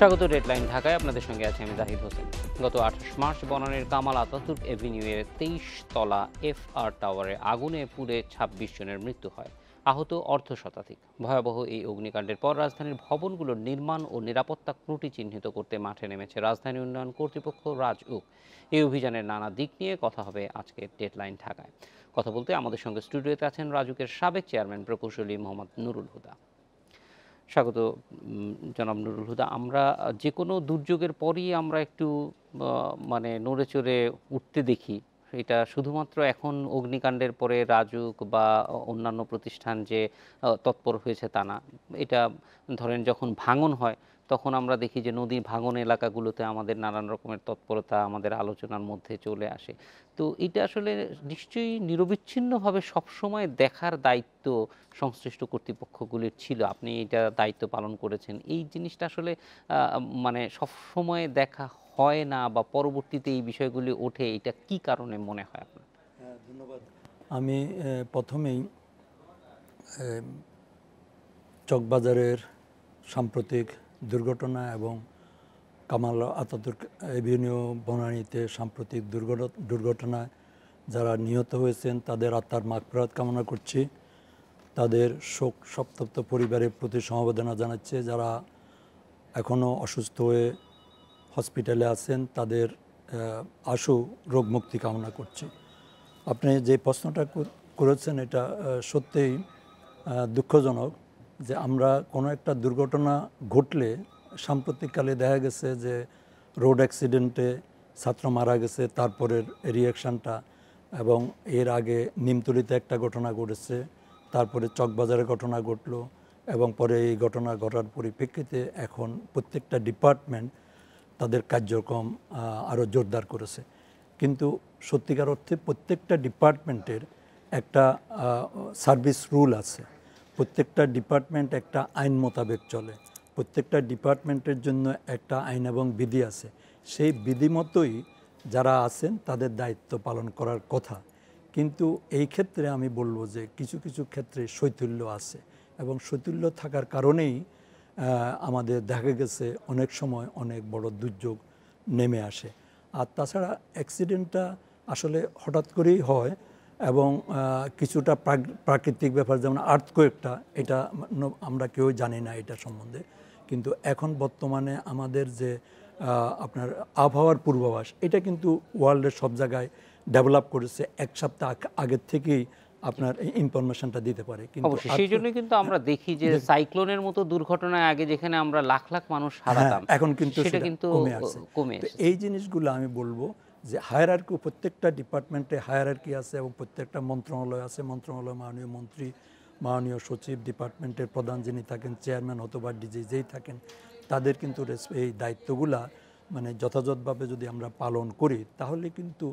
স্বাগত ডেডলাইন ঢাকায়। আপনাদের সঙ্গে আছি আমি জাহিদ হোসেন। গত আঠাশ মার্চ বনানীর কামাল আতাতুর্ক এভিনিউয়ের তেইশ তলা এফ আর টাওয়ারে আগুনে পুড়ে ছাব্বিশ জনের মৃত্যু হয়। আহত অর্ধ শতাধিক। ভয়াবহ এই অগ্নিকাণ্ডের পর রাজধানীর ভবনগুলোর নির্মাণ ও নিরাপত্তা ত্রুটি চিহ্নিত করতে মাঠে নেমেছে রাজধানী উন্নয়ন কর্তৃপক্ষ রাজউক। এই অভিযানের নানা দিক নিয়ে কথা হবে আজকে ডেডলাইন ঢাকায়। কথা বলতে আমাদের সঙ্গে স্টুডিওতে আছেন রাজুকের সাবেক চেয়ারম্যান প্রকৌশলী মোহাম্মদ নুরুল হুদা। স্বাগত জনাব নুরুল হুদা। আমরা যে কোনো দুর্যোগের পরই আমরা একটু মানে নড়ে চড়ে উঠতে দেখি। এটা শুধুমাত্র এখন অগ্নিকাণ্ডের পরে রাজুক বা অন্যান্য প্রতিষ্ঠান যে তৎপর হয়েছে তা না। এটা ধরেন যখন ভাঙন হয় তখন আমরা দেখি যে নদী ভাঙন এলাকাগুলোতে আমাদের নানান রকমের তৎপরতা আমাদের আলোচনার মধ্যে চলে আসে। তো এটা আসলে নিশ্চয়ই নিরবিচ্ছিন্নভাবে সবসময় দেখার দায়িত্ব সংশ্লিষ্ট কর্তৃপক্ষগুলির ছিল। আপনি এটা দায়িত্ব পালন করেছেন। এই জিনিসটা আসলে মানে সবসময় দেখা হয় না বা পরবর্তীতে এই বিষয়গুলি ওঠে এটা কি কারণে মনে হয় আপনার? ধন্যবাদ। আমি প্রথমেই চকবাজারের সাম্প্রতিক দুর্ঘটনা এবং কামাল আতাতুর্ক এভিনিউ বনানীতে সাম্প্রতিক দুর্ঘট- দুর্ঘটনায় যারা নিহত হয়েছেন, তাদের আত্মার মাগফিরাত কামনা করছি। তাদের শোক সপ্তপ্ত পরিবারের প্রতি সমবেদনা জানাচ্ছে। যারা এখনও অসুস্থ হয়ে হসপিটালে আছেন, তাদের আশু রোগ মুক্তি কামনা করছি। আপনি যে প্রশ্নটা কর- করেছেন, এটা সত্যিই দুঃখজনক। যে আমরা কোনো একটা দুর্ঘটনা ঘটলে সাম্প্রতিককালে দেখা গেছে যে রোড অ্যাক্সিডেন্টে ছাত্র মারা গেছে, তারপরের রিয়াকশানটা এবং এর আগে নিমতলিতে একটা ঘটনা ঘটেছে, তারপরে চকবাজারে ঘটনা ঘটলো এবং পরে এই ঘটনা ঘটার পরিপ্রেক্ষিতে এখন প্রত্যেকটা ডিপার্টমেন্ট তাদের কার্যক্রম আরও জোরদার করেছে। কিন্তু সত্যিকার অর্থে প্রত্যেকটা ডিপার্টমেন্টের একটা সার্ভিস রুল আছে। প্রত্যেকটা ডিপার্টমেন্ট একটা আইন মোতাবেক চলে। প্রত্যেকটা ডিপার্টমেন্টের জন্য একটা আইন এবং বিধি আছে। সেই বিধি মতোই যারা আছেন তাদের দায়িত্ব পালন করার কথা। কিন্তু এই ক্ষেত্রে আমি বলব যে কিছু কিছু ক্ষেত্রে শৈথিল্য আছে এবং শৈতুল্য থাকার কারণেই আমাদের দেখা গেছে অনেক সময় অনেক বড় দুর্যোগ নেমে আসে। আর তাছাড়া অ্যাক্সিডেন্টটা আসলে হঠাৎ করেই হয় এবং কিছুটা প্রাকৃতিক ব্যাপার যেমন আর্থকোয়েকটা এটা আমরা কেউ জানি না এটা সম্বন্ধে। কিন্তু এখন বর্তমানে আমাদের যে আপনার আবহাওয়ার পূর্বাভাস এটা কিন্তু ওয়ার্ল্ডের সব জায়গায় ডেভেলপ করেছে এক সপ্তাহ আগের থেকেই আপনার ইনফরমেশনটা দিতে পারে। কিন্তু সেই জন্য কিন্তু আমরা দেখি যে সাইক্লোনের মতো দুর্ঘটনায় আগে যেখানে আমরা লাখ লাখ মানুষ হারাতাম হ্যাঁ, এখন কিন্তু সেটা কিন্তু কমে আসছে। কমে তো এই জিনিসগুলো আমি বলব যে হায়ারার্কি প্রত্যেকটা ডিপার্টমেন্টে হায়ারার্কি আছে এবং প্রত্যেকটা মন্ত্রণালয় আছে। মন্ত্রণালয় মাননীয় মন্ত্রী, মাননীয় সচিব, ডিপার্টমেন্টের প্রধান যিনি থাকেন চেয়ারম্যান অথবা ডিজি যেই থাকেন, তাদের কিন্তু এই দায়িত্বগুলা মানে যথাযথভাবে যদি আমরা পালন করি, তাহলে কিন্তু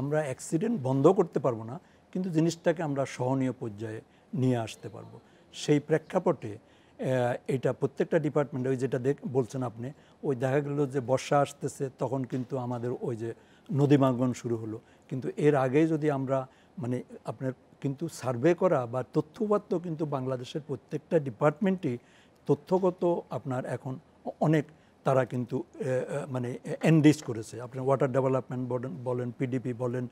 আমরা অ্যাক্সিডেন্ট বন্ধ করতে পারব না, কিন্তু জিনিসটাকে আমরা সহনীয় পর্যায়ে নিয়ে আসতে পারব। সেই প্রেক্ষাপটে এটা প্রত্যেকটা ডিপার্টমেন্টে, ওই যেটা দেখ বলছেন আপনি, ওই দেখা গেল যে বর্ষা আসতেছে, তখন কিন্তু আমাদের ওই যে নদীমাগন শুরু হলো। কিন্তু এর আগে যদি আমরা মানে আপনার কিন্তু সার্ভে করা বা তথ্যপাত্র কিন্তু বাংলাদেশের প্রত্যেকটা ডিপার্টমেন্টই তথ্যগত আপনার এখন অনেক তারা কিন্তু মানে এনডিস করেছে। আপনার ওয়াটার ডেভেলপমেন্ট বলেন বলেন, পিডিপি বলেন,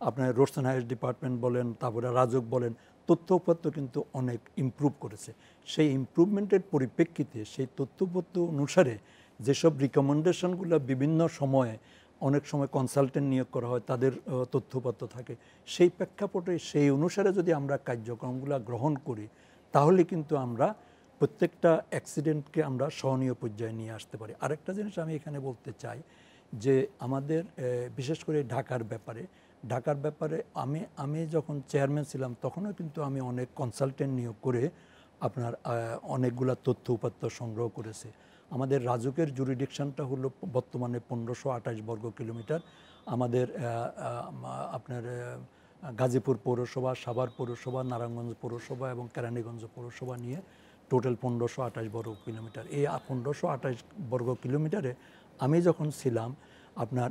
আপনার অ্যান্ড হাইওয়েজ ডিপার্টমেন্ট বলেন, তারপরে রাজক বলেন, তথ্যপত্র কিন্তু অনেক ইমপ্রুভ করেছে। সেই ইমপ্রুভমেন্টের পরিপ্রেক্ষিতে সেই তথ্যপত্র অনুসারে যেসব রিকমেন্ডেশনগুলো বিভিন্ন সময়ে অনেক সময় কনসালটেন্ট নিয়োগ করা হয়, তাদের তথ্যপত্র থাকে। সেই প্রেক্ষাপটে, সেই অনুসারে যদি আমরা কার্যক্রমগুলো গ্রহণ করি, তাহলে কিন্তু আমরা প্রত্যেকটা অ্যাক্সিডেন্টকে আমরা সহনীয় পর্যায়ে নিয়ে আসতে পারি। আরেকটা জিনিস আমি এখানে বলতে চাই যে আমাদের বিশেষ করে ঢাকার ব্যাপারে ঢাকার ব্যাপারে আমি আমি যখন চেয়ারম্যান ছিলাম, তখনও কিন্তু আমি অনেক কনসালটেন্ট নিয়োগ করে আপনার অনেকগুলা তথ্য উপাত্ত সংগ্রহ করেছে। আমাদের রাজুকের জুরিডিকশনটা হলো বর্তমানে পনেরোশো আঠাশ বর্গ কিলোমিটার। আমাদের আপনার গাজীপুর পৌরসভা, সাভার পৌরসভা, নারায়ণগঞ্জ পৌরসভা এবং কেরানীগঞ্জ পৌরসভা নিয়ে টোটাল পনেরোশো আঠাশ বর্গ কিলোমিটার। এই পনেরোশো আঠাশ বর্গ কিলোমিটারে আমি যখন ছিলাম আপনার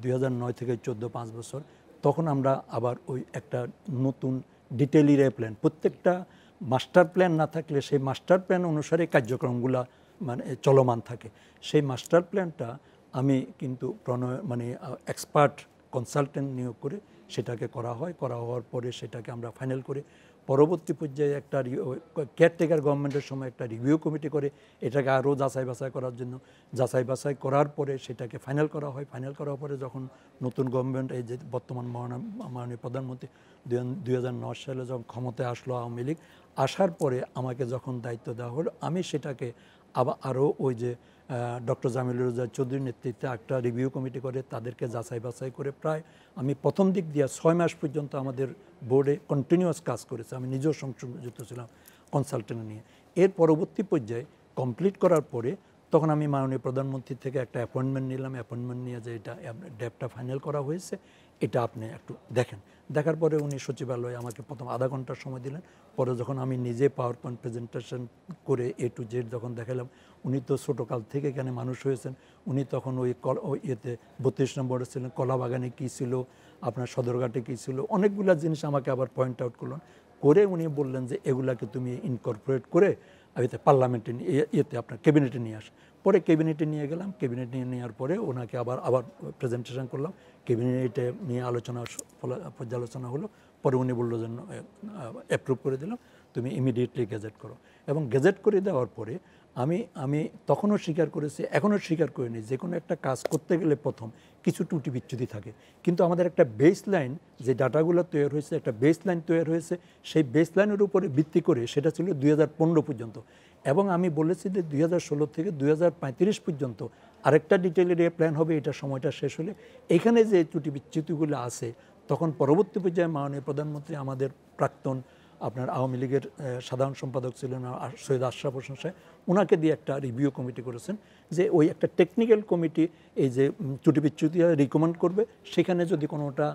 দুই নয় থেকে চোদ্দ পাঁচ বছর, তখন আমরা আবার ওই একটা নতুন ডিটেল ইরে প্ল্যান প্রত্যেকটা মাস্টার প্ল্যান না থাকলে সেই মাস্টার প্ল্যান অনুসারে কার্যক্রমগুলা মানে চলমান থাকে। সেই মাস্টার প্ল্যানটা আমি কিন্তু প্রণয় মানে এক্সপার্ট কনসালটেন্ট নিয়োগ করে সেটাকে করা হয়। করা হওয়ার পরে সেটাকে আমরা ফাইনাল করে পরবর্তী পর্যায়ে একটা কেয়ারটেকার গভর্নমেন্টের সময় একটা রিভিউ কমিটি করে এটাকে আরও যাচাই বাছাই করার জন্য। যাচাই বাছাই করার পরে সেটাকে ফাইনাল করা হয়। ফাইনাল করার পরে যখন নতুন গভর্নমেন্ট, এই যে বর্তমান মাননীয় প্রধানমন্ত্রী দুই হাজার নয় সালে যখন ক্ষমতায় আসলো আওয়ামী লীগ, আসার পরে আমাকে যখন দায়িত্ব দেওয়া হলো, আমি সেটাকে আবার আরও ওই যে ডক্টর জামিলুর রোজা চৌধুরীর নেতৃত্বে একটা রিভিউ কমিটি করে, তাদেরকে যাচাই বাছাই করে প্রায় আমি প্রথম দিক দিয়ে ছয় মাস পর্যন্ত আমাদের বোর্ডে কন্টিনিউয়াস কাজ করেছে। আমি নিজেও সংযুক্ত ছিলাম কনসালটেন্ট নিয়ে। এর পরবর্তী পর্যায়ে কমপ্লিট করার পরে তখন আমি মাননীয় প্রধানমন্ত্রী থেকে একটা অ্যাপয়েন্টমেন্ট নিলাম। অ্যাপয়েন্টমেন্ট নিয়ে যে এটা ডেপটা ফাইনাল করা হয়েছে। এটা আপনি একটু দেখেন। দেখার পরে উনি সচিবালয়ে আমাকে প্রথম আধা ঘণ্টার সময় দিলেন। পরে যখন আমি নিজে পাওয়ার পয়েন্ট প্রেজেন্টেশন করে এ টু জেড যখন দেখালাম, উনি তো ছোটোকাল থেকে এখানে মানুষ হয়েছেন। উনি তখন ওই কল ইয়েতে বত্রিশ নম্বরে ছিলেন। কলা বাগানে কী ছিল? আপনার সদরঘাটে কী ছিল? অনেকগুলা জিনিস আমাকে আবার পয়েন্ট আউট করলেন। করে উনি বললেন যে, এগুলাকে তুমি ইনকর্পোরেট করে এতে পার্লামেন্টে নিয়ে- ইয়ে- ইয়েতে আপনার ক্যাবিনেটে নিয়ে আস। পরে ক্যাবিনেটে নিয়ে গেলাম, ক্যাবিনেটে নিয়ে নেওয়ার পরে ওনাকে আবার আবার প্রেজেন্টেশন করলাম। ক্যাবিনেটে নিয়ে আলোচনা পর্যালোচনা হলো। পরে উনি বলল যে অ্যাপ্রুভ করে দিলাম। তুমি ইমিডিয়েটলি গেজেট করো। এবং গেজেট করে দেওয়ার পরে আমি আমি তখনও স্বীকার করেছি, এখনও স্বীকার করিনি। যে কোনো একটা কাজ করতে গেলে প্রথম কিছু ত্রুটি বিচ্যুতি থাকে। কিন্তু আমাদের একটা বেস লাইন যে ডাটাগুলো তৈরি হয়েছে, একটা বেস লাইন তৈরি হয়েছে, সেই বেস লাইনের উপরে ভিত্তি করে সেটা ছিল দুই হাজার পনেরো পর্যন্ত। এবং আমি বলেছি যে দুই হাজার ষোলো থেকে দুই হাজার পঁয়ত্রিশ পর্যন্ত আরেকটা ডিটেল প্ল্যান হবে, এটা সময়টা শেষ হলে। এখানে যে ত্রুটি বিচ্যুতিগুলো আছে, তখন পরবর্তী পর্যায়ে মাননীয় প্রধানমন্ত্রী আমাদের প্রাক্তন আপনার আওয়ামী লীগের সাধারণ সম্পাদক ছিলেন সৈয়দ আশরাফ হোসেন সাহেব ওনাকে দিয়ে একটা রিভিউ কমিটি করেছেন যে ওই একটা টেকনিক্যাল কমিটি এই যে ত্রুটি বিচ্যুতি রিকমেন্ড করবে। সেখানে যদি কোনোটা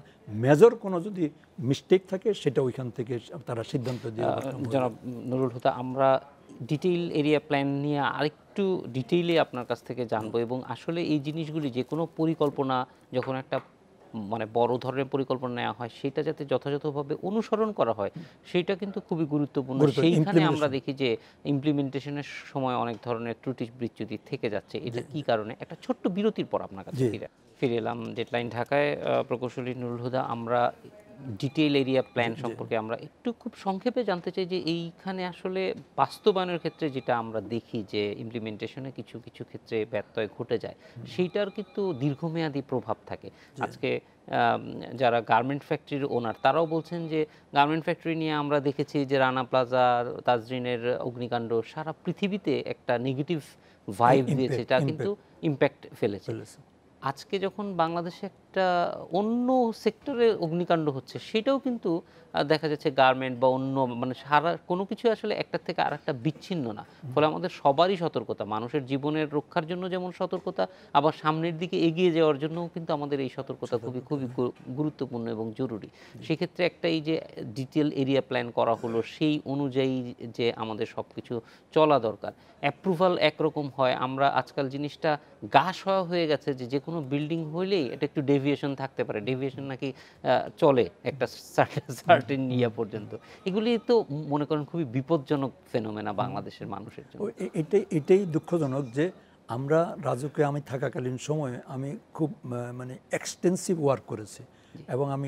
মেজর কোনো যদি মিস্টেক থাকে সেটা ওইখান থেকে তারা সিদ্ধান্ত দিয়ে জনাব নুরুল হুদা আমরা ডিটেইল এরিয়া প্ল্যান নিয়ে আরেকটু ডিটেইলে আপনার কাছ থেকে জানব এবং আসলে এই জিনিসগুলি যে কোনো পরিকল্পনা যখন একটা মানে বড় ধরনের পরিকল্পনা নেওয়া হয় সেটা যাতে যথাযথভাবে অনুসরণ করা হয় সেটা কিন্তু খুবই গুরুত্বপূর্ণ। গুরুত্ব- সেইখানে আমরা দেখি যে ইমপ্লিমেন্টেশনের সময় অনেক ধরনের ত্রুটি বিচ্যুতি থেকে যাচ্ছে। এটা কি কারণে? একটা ছোট্ট বিরতির পর আপনার কাছে ফিরে ফিরে এলাম। ডেডলাইন ঢাকায় প্রকৌশলী নুরুল হুদা আমরা ডিটেইল এরিয়া প্ল্যান সম্পর্কে আমরা একটু খুব সংক্ষেপে জানতে চাই যে এইখানে আসলে বাস্তবায়নের ক্ষেত্রে যেটা আমরা দেখি যে ইমপ্লিমেন্টেশনে কিছু কিছু ক্ষেত্রে ব্যত্যয় ঘটে যায় সেইটার কিন্তু দীর্ঘমেয়াদী প্রভাব থাকে। আজকে যারা গার্মেন্ট ফ্যাক্টরির ওনার তারাও বলছেন যে গার্মেন্ট ফ্যাক্টরি নিয়ে আমরা দেখেছি যে রানা প্লাজা তাজরিনের অগ্নিকাণ্ড সারা পৃথিবীতে একটা নেগেটিভ ভাইব দিয়েছে এটা কিন্তু ইম্প্যাক্ট ফেলেছে। আজকে যখন বাংলাদেশে একটা অন্য সেক্টরে অগ্নিকাণ্ড হচ্ছে সেটাও কিন্তু দেখা যাচ্ছে গার্মেন্ট বা অন্য মানে সারা কোনো কিছু আসলে একটার থেকে আর একটা বিচ্ছিন্ন না। ফলে আমাদের সবারই সতর্কতা মানুষের জীবনের রক্ষার জন্য যেমন সতর্কতা আবার সামনের দিকে এগিয়ে যাওয়ার জন্যও কিন্তু আমাদের এই সতর্কতা খুবই খুবই গুরুত্বপূর্ণ এবং জরুরি। সেক্ষেত্রে একটা এই যে ডিটেল এরিয়া প্ল্যান করা হলো সেই অনুযায়ী যে আমাদের সব কিছু চলা দরকার। অ্যাপ্রুভাল একরকম হয় আমরা আজকাল জিনিসটা গা সয়া হয়ে গেছে যে যে কোনো বিল্ডিং হইলেই এটা একটু ডেভিয়েশন থাকতে পারে। ডেভিয়েশন নাকি চলে একটা সার্টেন ইয়া পর্যন্ত। এগুলি তো মনে করেন খুবই বিপজ্জনক ফেনোমেনা বাংলাদেশের মানুষের জন্য। এটাই এটাই দুঃখজনক যে আমরা রাজুকে আমি থাকাকালীন সময়ে আমি খুব মানে এক্সটেন্সিভ ওয়ার্ক করেছি। এবং আমি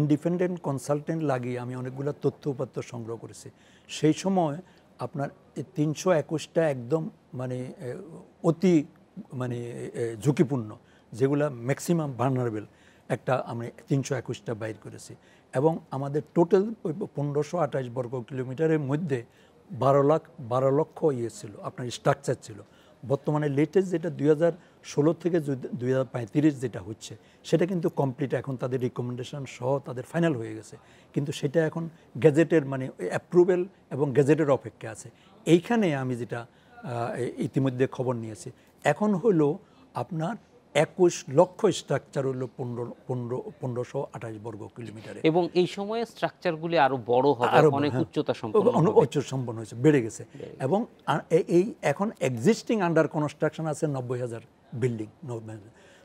ইন্ডিপেন্ডেন্ট কনসালটেন্ট লাগিয়ে আমি অনেকগুলো তথ্য উপাত্ত সংগ্রহ করেছি। সেই সময় আপনার তিনশো একুশটা একদম মানে অতি মানে ঝুঁকিপূর্ণ। যেগুলা ম্যাক্সিমাম ভার্নারেবল একটা আমি তিনশো একুশটা বাইর করেছি। এবং আমাদের টোটাল পনেরোশো আঠাশ বর্গ কিলোমিটারের মধ্যে বারো লাখ, বারো লক্ষ ইয়ে ছিল, আপনার স্ট্রাকচার ছিল। বর্তমানে লেটেস্ট যেটা দুই হাজার ষোলো থেকে দুই হাজার পঁয়ত্রিশ যেটা হচ্ছে, সেটা কিন্তু কমপ্লিট এখন তাদের রিকমেন্ডেশন সহ তাদের ফাইনাল হয়ে গেছে। কিন্তু সেটা এখন গ্যাজেটের মানে অ্যাপ্রুভেল এবং গ্যাজেটের অপেক্ষা আছে। এইখানে আমি যেটা ইতিমধ্যে খবর নিয়েছি। এখন হলো আপনার একুশ লক্ষ স্ট্রাকচার হলো পনেরো পনেরো পনেরোশো আঠাশ বর্গ কিলোমিটারে। এবং এই সময়ে স্ট্রাকচারগুলি আরও বড় হবে আরও অনেক হ্যাঁ। উচ্চতা সম্পন্ন উচ্চ সম্পন্ন হয়েছে বেড়ে গেছে। এবং এই এখন এক্সিস্টিং আন্ডার কনস্ট্রাকশন আছে নব্বই হাজার বিল্ডিং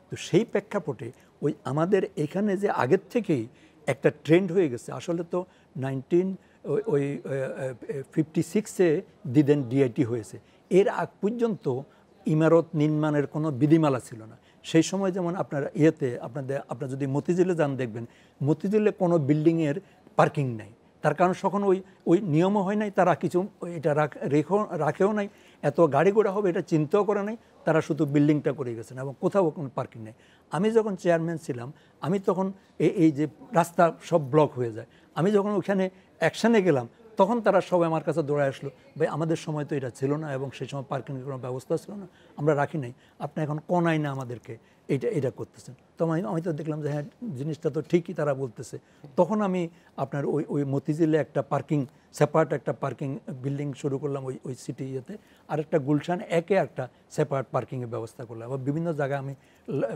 তো সেই প্রেক্ষাপটে ওই আমাদের এখানে যে আগের থেকেই একটা ট্রেন্ড হয়ে গেছে আসলে তো নাইনটিন ওই ফিফটি সিক্সে দিদেন ডিআইটি হয়েছে। এর আগ পর্যন্ত ইমারত নির্মাণের কোনো বিধিমালা ছিল না। সেই সময় যেমন আপনার ইয়েতে আপনাদের, আপনার যদি মতিঝিলে যান দেখবেন, মতিঝিলে কোনো বিল্ডিংয়ের পার্কিং নাই। তার কারণ তখন ওই ওই নিয়মও হয় নাই, তারা কিছু এটা রাখ রেখেও রাখেও নাই, এত গাড়ি ঘোড়া হবে এটা চিন্তাও করে নাই, তারা শুধু বিল্ডিংটা করে গেছেন এবং কোথাও কোনো পার্কিং নেই। আমি যখন চেয়ারম্যান ছিলাম, আমি তখন এই এই যে রাস্তা সব ব্লক হয়ে যায়, আমি যখন ওখানে অ্যাকশানে গেলাম তখন তারা সবাই আমার কাছে দৌড়ায় আসলো, ভাই, আমাদের সময় তো এটা ছিল না এবং সেই সময় পার্কিংয়ের কোনো ব্যবস্থা ছিল না, আমরা রাখি নাই। আপনি এখন কনাই না আমাদেরকে। এইটা এটা করতেছেন। তো আমি আমি তো দেখলাম যে হ্যাঁ জিনিসটা তো ঠিকই তারা বলতেছে। তখন আমি আপনার ওই ওই মতিঝিলে একটা পার্কিং, সেপারেট একটা পার্কিং বিল্ডিং শুরু করলাম ওই ওই সিটি ইয়েতে। আর একটা গুলশান, একে একটা সেপারেট পার্কিংয়ের ব্যবস্থা করলাম। আবার বিভিন্ন জায়গায় আমি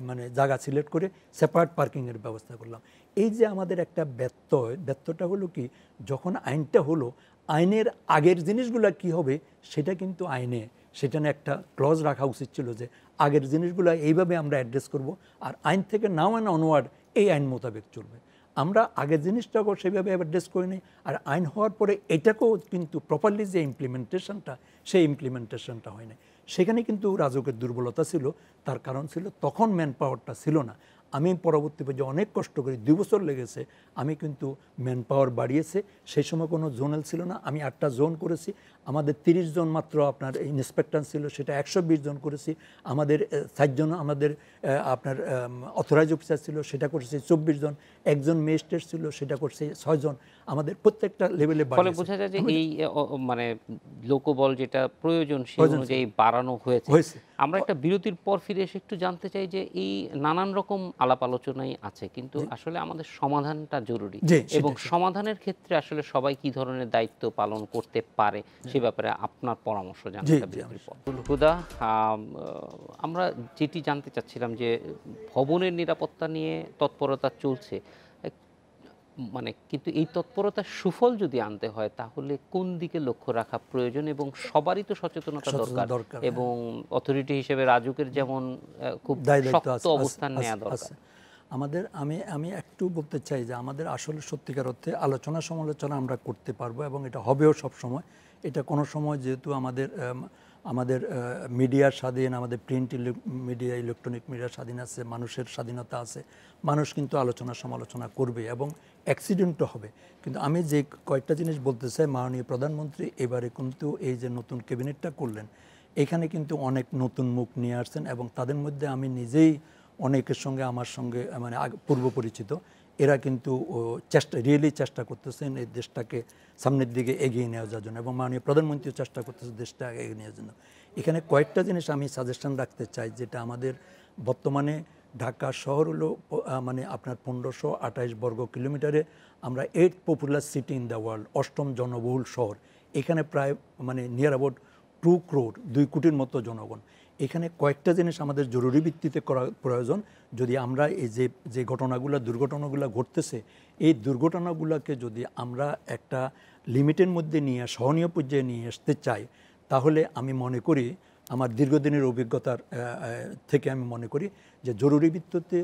মানে জায়গা সিলেক্ট করে সেপারেট পার্কিংয়ের ব্যবস্থা করলাম। এই যে আমাদের একটা ব্যত্যয় ব্যত্যটা হলো কি, যখন আইনটা হলো, আইনের আগের জিনিসগুলো কি হবে, সেটা কিন্তু আইনে সেটা নিয়ে একটা ক্লজ রাখা উচিত ছিল যে আগের জিনিসগুলো এইভাবে আমরা অ্যাড্রেস করব আর আইন থেকে নাও অ্যান্ড অনওয়ার্ড এই আইন মোতাবেক চলবে। আমরা আগের জিনিসটাকেও সেভাবে অ্যাড্রেস করিনি আর আইন হওয়ার পরে এটাকেও কিন্তু প্রপারলি যে ইমপ্লিমেন্টেশনটা সেই ইমপ্লিমেন্টেশনটা হয় না সেখানে কিন্তু রাজকের দুর্বলতা ছিল, তার কারণ ছিল তখন ম্যান পাওয়ারটা ছিল না। আমি পরবর্তী পর্যায়ে অনেক কষ্ট করি দুই বছর লেগেছে, আমি কিন্তু ম্যান পাওয়ার বাড়িয়েছে, সেই সময় কোনো জোনাল ছিল না, আমি আটটা জোন করেছি আমাদের তিরিশ জন মাত্র আপনার ইন্সপেক্টর ছিল সেটা একশো বিশ জন করেছি। আমাদের ষাটজন আমাদের আপনার অথরাইজ অফিসার ছিল সেটা করেছি চব্বিশ জন। একজন ম্যাজিস্ট্রেট ছিল সেটা করছে ছয়জন আমাদের প্রত্যেকটা লেভেলে ফলে বোঝা যায় যে এই মানে লোকবল যেটা প্রয়োজন সেই অনুযায়ী বাড়ানো হয়েছে। আমরা একটা বিরতির পর ফিরে এসে একটু জানতে চাই যে এই নানান রকম আলাপ আলোচনাই আছে কিন্তু আসলে আমাদের সমাধানটা জরুরি। এবং সমাধানের ক্ষেত্রে আসলে সবাই কি ধরনের দায়িত্ব পালন করতে পারে সে ব্যাপারে আপনার পরামর্শ জানতে। হুদা আমরা যেটি জানতে চাচ্ছিলাম যে ভবনের নিরাপত্তা নিয়ে তৎপরতা চলছে মানে কিন্তু এই তৎপরতার সুফল যদি আনতে হয় তাহলে কোন দিকে লক্ষ্য রাখা প্রয়োজন এবং সবারই তো সচেতনতা দরকার হ্যাঁ। এবং অথরিটি হিসেবে রাজুকের যেমন খুব শক্ত অবস্থান নেওয়া দরকার আমাদের আমি আমি একটু বলতে চাই যে আমাদের আসলে সত্যিকার অর্থে আলোচনা সমালোচনা আমরা করতে পারব এবং এটা হবেও সব সময় এটা কোনো সময় যেহেতু আমাদের আমাদের মিডিয়ার স্বাধীন, আমাদের প্রিন্ট মিডিয়া ইলেকট্রনিক মিডিয়ার স্বাধীন আছে, মানুষের স্বাধীনতা আছে, মানুষ কিন্তু আলোচনা সমালোচনা করবে এবং অ্যাক্সিডেন্টও হবে। কিন্তু আমি যে কয়েকটা জিনিস বলতে চাই, মাননীয় প্রধানমন্ত্রী এবারে কিন্তু এই যে নতুন ক্যাবিনেটটা করলেন, এখানে কিন্তু অনেক নতুন মুখ নিয়ে আসছেন এবং তাদের মধ্যে আমি নিজেই অনেকের সঙ্গে, আমার সঙ্গে মানে পূর্ব পরিচিত। এরা কিন্তু চেষ্টা রিয়েলি চেষ্টা করতেছেন এই দেশটাকে সামনের দিকে এগিয়ে নেওয়া যাওয়ার জন্য এবং মাননীয় প্রধানমন্ত্রীও চেষ্টা করতেছে দেশটা এগিয়ে নেওয়ার জন্য। এখানে কয়েকটা জিনিস আমি সাজেশন রাখতে চাই, যেটা আমাদের বর্তমানে ঢাকা শহর হলো মানে আপনার পনেরোশো আঠাইশ বর্গ কিলোমিটারে আমরা eight popular city in the world অষ্টম জনবহুল শহর। এখানে প্রায় মানে নিয়ার অ্যাবাউট টু ক্রোড দুই কোটির মতো জনগণ। এখানে কয়েকটা জিনিস আমাদের জরুরি ভিত্তিতে করা প্রয়োজন। যদি আমরা এই যে যে ঘটনাগুলো, দুর্ঘটনাগুলো ঘটতেছে, এই দুর্ঘটনাগুলোকে যদি আমরা একটা লিমিটের মধ্যে নিয়ে, সহনীয় পর্যায়ে নিয়ে আসতে চাই, তাহলে আমি মনে করি আমার দীর্ঘদিনের অভিজ্ঞতার থেকে আমি মনে করি যে জরুরি ভিত্তিতে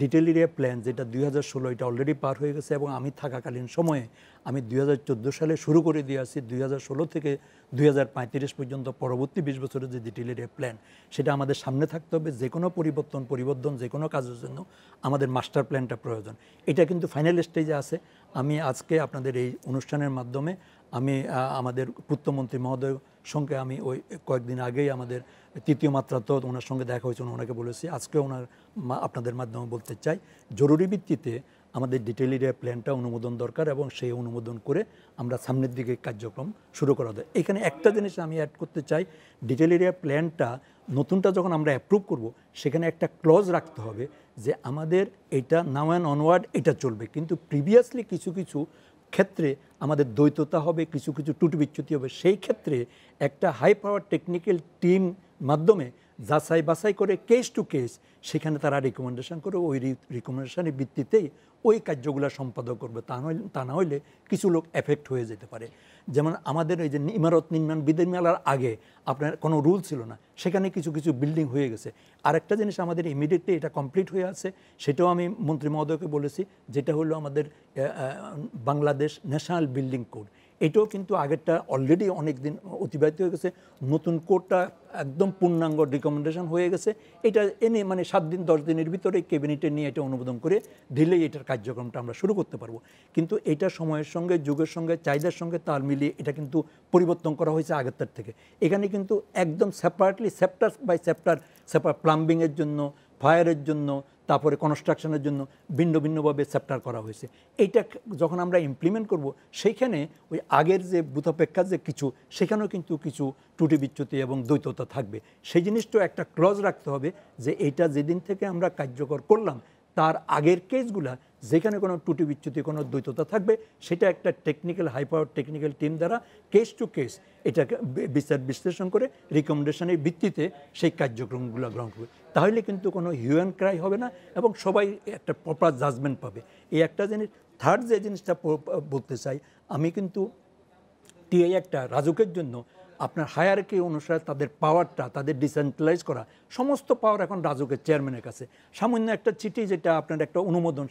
ডিটেল এরিয়া প্ল্যান যেটা দুই হাজার ষোলো এটা অলরেডি পার হয়ে গেছে এবং আমি থাকাকালীন সময়ে আমি দুই চোদ্দ সালে শুরু করে দিয়ে আসি, দুই ষোলো থেকে দুই পঁয়ত্রিশ পর্যন্ত পরবর্তী বিশ বছরের যে ডিটেল এরিয়া প্ল্যান সেটা আমাদের সামনে থাকতে হবে। যে কোনো পরিবর্তন পরিবর্তন যে কোনো কাজের জন্য আমাদের মাস্টার প্ল্যানটা প্রয়োজন। এটা কিন্তু ফাইনাল স্টেজে আছে। আমি আজকে আপনাদের এই অনুষ্ঠানের মাধ্যমে আমি আমাদের পূর্তমন্ত্রী মহোদয় সঙ্গে আমি ওই কয়েকদিন আগেই আমাদের তৃতীয় মাত্রা তো ওনার সঙ্গে দেখা হয়েছে ওনাকে বলেছি, আজকে ওনার আপনাদের মাধ্যমে বলতে চাই, জরুরি ভিত্তিতে আমাদের ডিটেল এরিয়া প্ল্যানটা অনুমোদন দরকার এবং সেই অনুমোদন করে আমরা সামনের দিকে কার্যক্রম শুরু করা দেয় এখানে একটা জিনিস আমি অ্যাড করতে চাই ডিটেল এরিয়া প্ল্যানটা নতুনটা যখন আমরা অ্যাপ্রুভ করব, সেখানে একটা ক্লজ রাখতে হবে যে আমাদের এটা নাও অ্যান্ড অনওয়ার্ড এটা চলবে। কিন্তু প্রিভিয়াসলি কিছু কিছু ক্ষেত্রে আমাদের দ্বৈততা হবে, কিছু কিছু টুটু বিচ্যুতি হবে, সেই ক্ষেত্রে একটা হাই পাওয়ার টেকনিক্যাল টিম মাধ্যমে যাচাই বাছাই করে কেস টু কেস সেখানে তারা রিকমেন্ডেশন করে, ওই রিকমেন্ডেশনের ভিত্তিতেই ওই কার্যগুলো সম্পাদন করবে। তা নইলে, তা না হইলে কিছু লোক এফেক্ট হয়ে যেতে পারে। যেমন আমাদের ওই যে ইমারত নির্মাণ বিধিমালার আগে আপনার কোনো রুল ছিল না, সেখানে কিছু কিছু বিল্ডিং হয়ে গেছে। আরেকটা জিনিস আমাদের ইমিডিয়েটলি এটা কমপ্লিট হয়ে আছে, সেটাও আমি মন্ত্রী মহোদয়কে বলেছি, যেটা হলো আমাদের বাংলাদেশ ন্যাশনাল বিল্ডিং কোড এটাও কিন্তু আগেরটা অলরেডি অনেক দিন অতিবাহিত হয়ে গেছে। নতুন কোডটা একদম পূর্ণাঙ্গ রিকমেন্ডেশন হয়ে গেছে। এটা এনে মানে সাত দিন, দশ দিনের ভিতরে ক্যাবিনেটে নিয়ে এটা অনুমোদন করে দিলেই এটার কার্যক্রমটা আমরা শুরু করতে পারব। কিন্তু এটা সময়ের সঙ্গে, যুগের সঙ্গে, চাহিদার সঙ্গে তাল মিলিয়ে এটা কিন্তু পরিবর্তন করা হয়েছে আগেরটার থেকে। এখানে কিন্তু একদম সেপারেটলি চ্যাপ্টার বাই চ্যাপ্টার সেপার প্লাম্বিংয়ের জন্য ফায়ারের জন্য তারপরে কনস্ট্রাকশনের জন্য ভিন্ন ভিন্নভাবে চ্যাপ্টার করা হয়েছে। এইটা যখন আমরা ইমপ্লিমেন্ট করব, সেইখানে ওই আগের যে বুথাপেক্ষার যে কিছু, সেখানেও কিন্তু কিছু ত্রুটি বিচ্যুতি এবং দ্বৈততা থাকবে। সেই জিনিসটাও একটা ক্লজ রাখতে হবে যে, এইটা যেদিন থেকে আমরা কার্যকর করলাম, তার আগের কেসগুলা যেখানে কোনো টুটি বিচ্যুতি, কোনো দ্বৈততা থাকবে, সেটা একটা technical high power technical team দ্বারা কেস টু কেস এটাকে বিচার বিশ্লেষণ করে রিকমেন্ডেশনের ভিত্তিতে সেই কার্যক্রমগুলো গ্রহণ করবে। তাহলে কিন্তু কোনো হিউম্যান ক্রাই হবে না এবং সবাই একটা প্রপার জাজমেন্ট পাবে। এই একটা জিনিস থার্ড যে জিনিসটা বলতে চাই, আমি কিন্তু টিআই একটা রাজুকের জন্য আপনার হায়ারকি অনুসারে তাদের পাওয়ারটা তাদের ডিসেন্ট্রালাইজ করা, সমস্ত পাওয়ার এখন রাজুকের চেয়ারম্যানের কাছে। সামান্য একটা চিঠি যেটা আপনার একটা অনুমোদন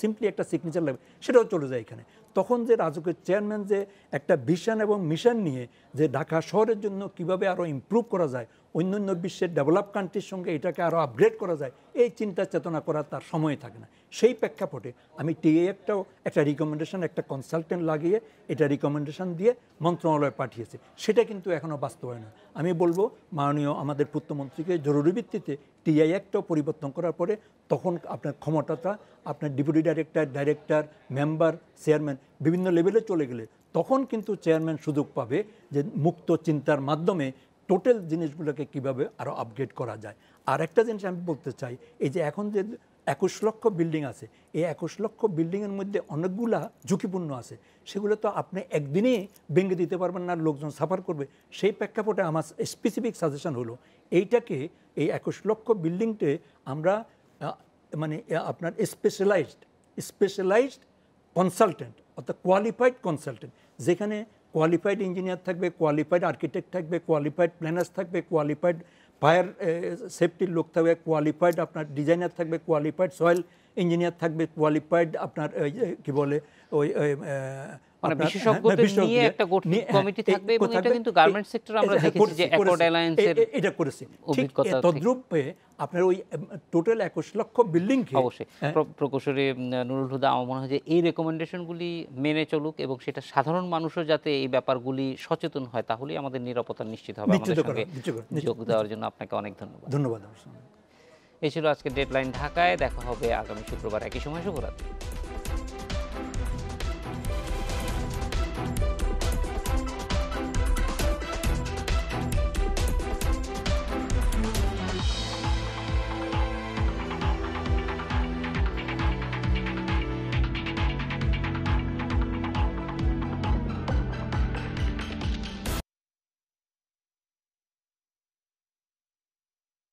সিম্পলি একটা সিগনেচার লাগবে, সেটাও চলে যায় এখানে। তখন যে রাজুকের চেয়ারম্যান যে একটা ভিশন এবং মিশন নিয়ে যে ঢাকা শহরের জন্য কীভাবে আরও ইমপ্রুভ করা যায়, অন্যান্য বিশ্বের ডেভেলপ কান্ট্রির সঙ্গে এটাকে আরও আপগ্রেড করা যায়, এই চিন্তা চেতনা করার তার সময় থাকে না। সেই প্রেক্ষাপটে আমি টিএ একটাও একটা রিকমেন্ডেশন একটা কনসালটেন্ট লাগিয়ে এটা রিকমেন্ডেশন দিয়ে মন্ত্রণালয়ে পাঠিয়েছে। সেটা কিন্তু এখনও বাস্তবায়ন আমি বলব, মাননীয় আমাদের পূর্তমন্ত্রীকে জরুরি ভিত্তিতে টিআই একটাও পরিবর্তন করার পরে তখন আপনার ক্ষমতাটা, আপনার deputy director director, member, chairman বিভিন্ন লেভেলে চলে গেলে তখন কিন্তু চেয়ারম্যান সুযোগ পাবে যে মুক্ত চিন্তার মাধ্যমে টোটাল জিনিসগুলোকে কীভাবে আরও আপগ্রেড করা যায়। আর একটা জিনিস আমি বলতে চাই, এই যে এখন যে একুশ লক্ষ বিল্ডিং আছে, এই একুশ লক্ষ বিল্ডিংয়ের মধ্যে অনেকগুলা ঝুঁকিপূর্ণ আছে। সেগুলো তো আপনি একদিনেই ভেঙে দিতে পারবেন না, লোকজন সাফার করবে। সেই প্রেক্ষাপটে আমার স্পেসিফিক সাজেশন হলো, এইটাকে এই একুশ লক্ষ বিল্ডিংটে আমরা মানে আপনার স্পেশালাইজড স্পেশালাইজড কনসালটেন্ট অর্থাৎ কোয়ালিফাইড কনসালটেন্ট যেখানে কোয়ালিফাইড ইঞ্জিনিয়ার থাকবে কোয়ালিফাইড আর্কিটেক্ট থাকবে কোয়ালিফাইড প্ল্যানার্স থাকবে কোয়ালিফাইড ফায়ার সেফটির লোক থাকবে কোয়ালিফাইড আপনার ডিজাইনার থাকবে কোয়ালিফাইড সয়েল ইঞ্জিনিয়ার থাকবে কোয়ালিফাইড আপনার কি বলে, ওই মানে বিশেষজ্ঞদের হ্যাঁ, নিয়ে একটা গঠিত হ্যাঁ, কমিটি থাকবে এবং এটা কিন্তু সেক্টরে আমরা হ্যাঁ, দেখেছি যে অ্যাকর্ড অ্যালায়েন্সের এটা করেছি। ঠিক। তদ্রূপে আপনার ওই টোটাল একুশ লক্ষ বিল্ডিং অবশ্যই। প্রকৌশলী নুরুল হুদা আমার মনে হয় যে এই রেকমেন্ডেশনগুলি মেনে চলুক এবং সেটা সাধারণ মানুষও যাতে এই ব্যাপারগুলি সচেতন হয় তাহলেই আমাদের নিরাপত্তা নিশ্চিত হবে। আমাদের সঙ্গে যোগ দেওয়ার জন্য আপনাকে অনেক ধন্যবাদ। ধন্যবাদ। এই ছিল আজকে ডেডলাইন ঢাকায়। দেখা হবে আগামী শুক্রবার। একই সময় শুভরাত্রি।